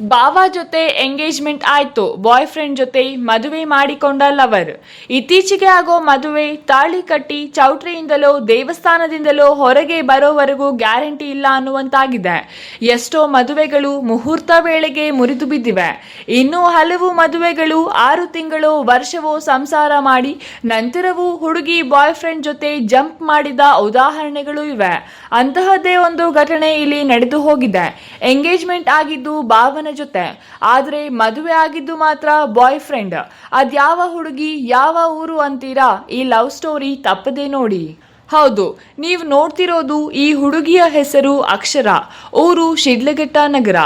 ಬಾವ ಜೊತೆ ಎಂಗೇಜ್ಮೆಂಟ್ ಆಯ್ತು ಬಾಯ್ ಫ್ರೆಂಡ್ ಜೊತೆ ಮದುವೆ ಮಾಡಿಕೊಂಡ ಲವರ್ ಇತ್ತೀಚೆಗೆ ಆಗೋ ಮದುವೆ, ತಾಳಿ ಕಟ್ಟಿ ಚೌಟ್ರಿಯಿಂದಲೋ ದೇವಸ್ಥಾನದಿಂದಲೋ ಹೊರಗೆ ಬರೋವರೆಗೂ ಗ್ಯಾರಂಟಿ ಇಲ್ಲ ಅನ್ನುವಂತಾಗಿದೆ. ಎಷ್ಟೋ ಮದುವೆಗಳು ಮುಹೂರ್ತ ವೇಳೆಗೆ ಮುರಿದು ಬಿದ್ದಿವೆ. ಇನ್ನೂ ಹಲವು ಮದುವೆಗಳು ಆರು ತಿಂಗಳು ವರ್ಷವೋ ಸಂಸಾರ ಮಾಡಿ, ನಂತರವೂ ಹುಡುಗಿ ಬಾಯ್ ಫ್ರೆಂಡ್ ಜೊತೆ ಜಂಪ್ ಮಾಡಿದ ಉದಾಹರಣೆಗಳು ಇವೆ. ಅಂತಹದ್ದೇ ಒಂದು ಘಟನೆ ಇಲ್ಲಿ ನಡೆದು ಹೋಗಿದೆ. ಎಂಗೇಜ್ಮೆಂಟ್ ಆಗಿದ್ದು ಭಾವನ ಜೊತೆ. ಆದ್ರೆ ಮದುವೆ ಆಗಿದ್ದು ಮಾತ್ರ ಬಾಯ್ ಫ್ರೆಂಡ್ ಅದ್ಯಾವ ಹುಡುಗಿ, ಯಾವ ಊರು ಅಂತೀರಾ? ಈ ಲವ್ ಸ್ಟೋರಿ ತಪ್ಪದೆ ನೋಡಿ. ಹೌದು, ನೀವು ನೋಡ್ತಿರೋದು ಈ ಹುಡುಗಿಯ ಹೆಸರು ಅಕ್ಷರ, ಊರು ಶಿಡ್ಲಘಟ್ಟ ನಗರ.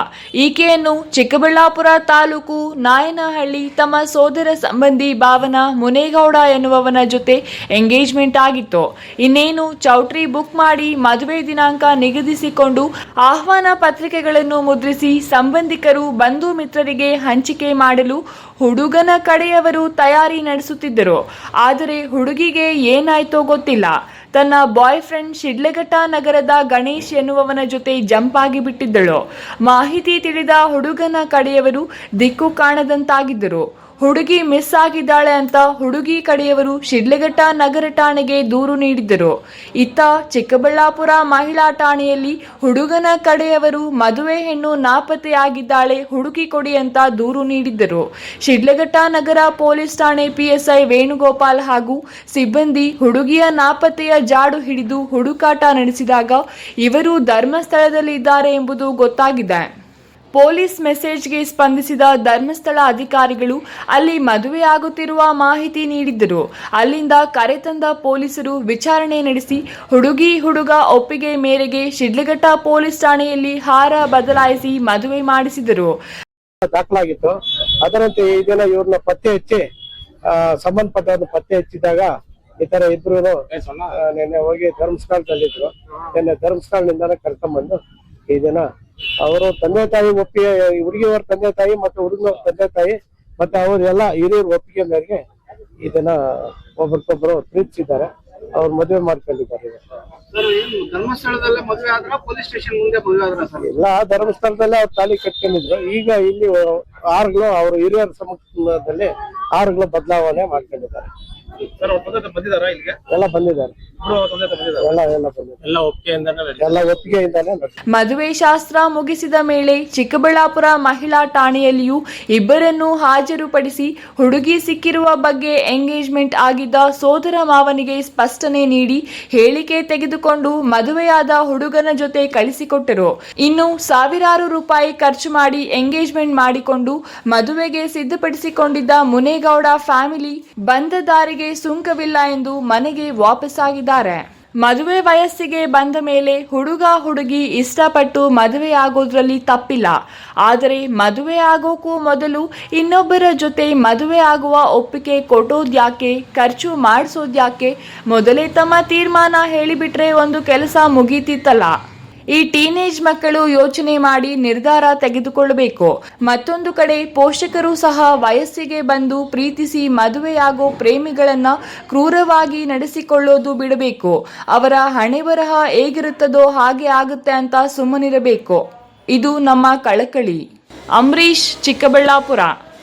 ಈಕೆಯನ್ನು ಚಿಕ್ಕಬಳ್ಳಾಪುರ ತಾಲೂಕು ನಾಯನಹಳ್ಳಿ ತಮ್ಮ ಸೋದರ ಸಂಬಂಧಿ ಭಾವನ ಮುನೇಗೌಡ ಎನ್ನುವವನ ಜೊತೆ ಎಂಗೇಜ್ಮೆಂಟ್ ಆಗಿತ್ತು. ಇನ್ನೇನು ಚೌಟ್ರಿ ಬುಕ್ ಮಾಡಿ ಮದುವೆ ದಿನಾಂಕ ನಿಗದಿಸಿಕೊಂಡು ಆಹ್ವಾನ ಪತ್ರಿಕೆಗಳನ್ನು ಮುದ್ರಿಸಿ ಸಂಬಂಧಿಕರು, ಬಂಧು ಮಿತ್ರರಿಗೆ ಹಂಚಿಕೆ ಮಾಡಲು ಹುಡುಗನ ಕಡೆಯವರು ತಯಾರಿ ನಡೆಸುತ್ತಿದ್ದರು. ಆದರೆ ಹುಡುಗಿಗೆ ಏನಾಯ್ತೋ ಗೊತ್ತಿಲ್ಲ. ತನ್ನ ಬಾಯ್ ಫ್ರೆಂಡ್ ಶಿಡ್ಲಘಟ್ಟ ನಗರದ ಗಣೇಶ್ ಎನ್ನುವವನ ಜೊತೆ ಜಂಪ್ ಆಗಿ ಬಿಟ್ಟಿದ್ದಳು. ಮಾಹಿತಿ ತಿಳಿದ ಹುಡುಗನ ಕಡೆಯವರು ದಿಕ್ಕು ಕಾಣದಂತಾಗಿದ್ದರು. ಹುಡುಗಿ ಮಿಸ್ ಆಗಿದ್ದಾಳೆ ಅಂತ ಹುಡುಗಿ ಕಡೆಯವರು ಶಿಡ್ಲಘಟ್ಟ ನಗರ ಠಾಣೆಗೆ ದೂರು ನೀಡಿದ್ದರು. ಇತ್ತ ಚಿಕ್ಕಬಳ್ಳಾಪುರ ಮಹಿಳಾ ಠಾಣೆಯಲ್ಲಿ ಹುಡುಗನ ಕಡೆಯವರು ಮದುವೆ ಹೆಣ್ಣು ನಾಪತ್ತೆಯಾಗಿದ್ದಾಳೆ ಹುಡುಕಿ ಕೊಡಿ ಅಂತ ದೂರು ನೀಡಿದ್ದರು. ಶಿಡ್ಲಘಟ್ಟ ನಗರ ಪೊಲೀಸ್ ಠಾಣೆ ಪಿಎಸ್ಐ ವೇಣುಗೋಪಾಲ್ ಹಾಗೂ ಸಿಬ್ಬಂದಿ ಹುಡುಗಿಯ ನಾಪತ್ತೆಯ ಜಾಡು ಹಿಡಿದು ಹುಡುಕಾಟ ನಡೆಸಿದಾಗ ಇವರು ಧರ್ಮಸ್ಥಳದಲ್ಲಿ ಇದ್ದಾರೆ ಎಂಬುದು ಗೊತ್ತಾಗಿದೆ. ಪೊಲೀಸ್ ಮೆಸೇಜ್ಗೆ ಸ್ಪಂದಿಸಿದ ಧರ್ಮಸ್ಥಳ ಅಧಿಕಾರಿಗಳು ಅಲ್ಲಿ ಮದುವೆಯಾಗುತ್ತಿರುವ ಮಾಹಿತಿ ನೀಡಿದ್ದರು. ಅಲ್ಲಿಂದ ಕರೆತಂದ ಪೊಲೀಸರು ವಿಚಾರಣೆ ನಡೆಸಿ ಹುಡುಗಿ ಹುಡುಗ ಒಪ್ಪಿಗೆ ಮೇರೆಗೆ ಶಿಡ್ಲಘಟ್ಟ ಪೊಲೀಸ್ ಠಾಣೆಯಲ್ಲಿ ಹಾರ ಬದಲಾಯಿಸಿ ಮದುವೆ ಮಾಡಿಸಿದರು. ದಾಖಲಾಗಿತ್ತು. ಅದರಂತೆ ಇದೆಲ್ಲ ಇವ್ರನ್ನ ಪತ್ತೆ ಹಚ್ಚಿ ಸಂಬಂಧಪಟ್ಟವ್ರನ್ನ ಪತ್ತೆ ಹಚ್ಚಿದಾಗ ಈ ತರ ಇಬ್ರು ನಿನ್ನೆ ಹೋಗಿ ಧರ್ಮಸ್ಥಳದಲ್ಲಿದ್ರು. ನಿನ್ನೆ ಧರ್ಮಸ್ಥಳದಿಂದಾನೆ ಕರ್ಕೊಂಡ್ಬಂದು ಇದನ್ನ ದಿನ ಅವರು ತಂದೆ ತಾಯಿ ಒಪ್ಪಿಗೆ ಹುಡುಗಿಯವ್ರ ತಂದೆ ತಾಯಿ ಮತ್ತು ಹುಡುಗನವ್ರ ತಂದೆ ತಾಯಿ ಮತ್ತೆ ಅವರೆಲ್ಲ ಹಿರಿಯರ ಒಪ್ಪಿಗೆ ಮೇರೆಗೆ ಇದನ್ನ ದಿನ ಒಬ್ರಿಗೊಬ್ರು ಪ್ರೀತಿಸಿದ್ದಾರೆ. ಅವ್ರು ಮದುವೆ ಮಾಡ್ಕೊಂಡಿದ್ದಾರೆ ಇಲ್ಲ ಧರ್ಮಸ್ಥಳದಲ್ಲೇ ಮದುವೆ ಆದ್ರ ಪೊಲೀಸ್ ಸ್ಟೇಷನ್ ಮುಂದೆ ಮದುವೆ ಆದ್ರ ಸರ್? ಎಲ್ಲ ಧರ್ಮಸ್ಥಳದಲ್ಲೇ ಅವ್ರು ತಾಲಿ ಕಟ್ಕೊಂಡಿದ್ರು. ಈಗ ಇಲ್ಲಿ ಆರುಗಳು ಅವ್ರ ಹಿರಿಯರ ಸಮಕ್ಷಮದಲ್ಲಿ ಆರುಗಳು ಬದಲಾವಣೆ ಮಾಡ್ಕೊಂಡಿದ್ದಾರೆ. ಸರ್ ಅವ್ರ ತಂದೆ ಬಂದಿದಾರ ಇಲ್ಲಿಗೆ? ಎಲ್ಲ ಬಂದಿದ್ದಾರೆ. ಇಬ್ರು ಅವ್ರ ತಂದೆ ಬಂದಿದ್ದಾರೆ? ಎಲ್ಲ ಎಲ್ಲ ಬಂದಿದ್ದಾರೆ. ಎಲ್ಲ ಒಪ್ಪಿಗೆಯಿಂದಾನೆ ಎಲ್ಲ ಒಪ್ಪಿಗೆಯಿಂದಾನೆ ನಡೆಸಿದ್ದಾರೆ. ಮದುವೆ ಶಾಸ್ತ್ರ ಮುಗಿಸಿದ ಮೇಲೆ ಚಿಕ್ಕಬಳ್ಳಾಪುರ ಮಹಿಳಾ ಠಾಣೆಯಲ್ಲಿಯೂ ಇಬ್ಬರನ್ನು ಹಾಜರುಪಡಿಸಿ ಹುಡುಗಿ ಸಿಕ್ಕಿರುವ ಬಗ್ಗೆ ಎಂಗೇಜ್ಮೆಂಟ್ ಆಗಿದ್ದ ಸೋದರ ಮಾವನಿಗೆ ಸ್ಪಷ್ಟನೆ ನೀಡಿ ಹೇಳಿಕೆ ತೆಗೆದುಕೊಂಡು ಮದುವೆಯಾದ ಹುಡುಗನ ಜೊತೆ ಕಳಿಸಿಕೊಟ್ಟರು. ಇನ್ನು ಸಾವಿರಾರು ರೂಪಾಯಿ ಖರ್ಚು ಮಾಡಿ ಎಂಗೇಜ್ಮೆಂಟ್ ಮಾಡಿಕೊಂಡು ಮದುವೆಗೆ ಸಿದ್ಧಪಡಿಸಿಕೊಂಡಿದ್ದ ಮುನೇಗೌಡ ಫ್ಯಾಮಿಲಿ ಬಂದ ದಾರಿಗೆ ಸುಂಕವಿಲ್ಲ ಎಂದು ಮನೆಗೆ ವಾಪಸ್ಸಾಗಿದ್ದಾರೆ. ಮದುವೆ ವಯಸ್ಸಿಗೆ ಬಂದ ಮೇಲೆ ಹುಡುಗ ಹುಡುಗಿ ಇಷ್ಟಪಟ್ಟು ಮದುವೆ ಆಗೋದ್ರಲ್ಲಿ ತಪ್ಪಿಲ್ಲ. ಆದರೆ ಮದುವೆ ಆಗೋಕ್ಕೂ ಮೊದಲು ಇನ್ನೊಬ್ಬರ ಜೊತೆ ಮದುವೆ ಆಗುವ ಒಪ್ಪಿಗೆ ಕೊಟ್ಟೋದ್ಯಾಕೆ, ಖರ್ಚು ಮಾಡಿಸೋದ್ಯಾಕೆ ಮೊದಲೇ ತಮ್ಮ ತೀರ್ಮಾನ ಹೇಳಿಬಿಟ್ರೆ ಒಂದು ಕೆಲಸ ಮುಗೀತಿತ್ತಲ್ಲ. ಈ ಟೀನೇಜ್ ಮಕ್ಕಳು ಯೋಚನೆ ಮಾಡಿ ನಿರ್ಧಾರ ತೆಗೆದುಕೊಳ್ಳಬೇಕು. ಮತ್ತೊಂದು ಕಡೆ ಪೋಷಕರು ಸಹ ವಯಸ್ಸಿಗೆ ಬಂದು ಪ್ರೀತಿಸಿ ಮದುವೆಯಾಗೋ ಪ್ರೇಮಿಗಳನ್ನ ಕ್ರೂರವಾಗಿ ನಡೆಸಿಕೊಳ್ಳೋದು ಬಿಡಬೇಕು. ಅವರ ಹಣೆ ಬರಹ ಹೇಗಿರುತ್ತದೋ ಹಾಗೆ ಆಗುತ್ತೆ ಅಂತ ಸುಮ್ಮನಿರಬೇಕು. ಇದು ನಮ್ಮ ಕಳಕಳಿ. ಅಂಬರೀಶ್ ಚಿಕ್ಕಬಳ್ಳಾಪುರ.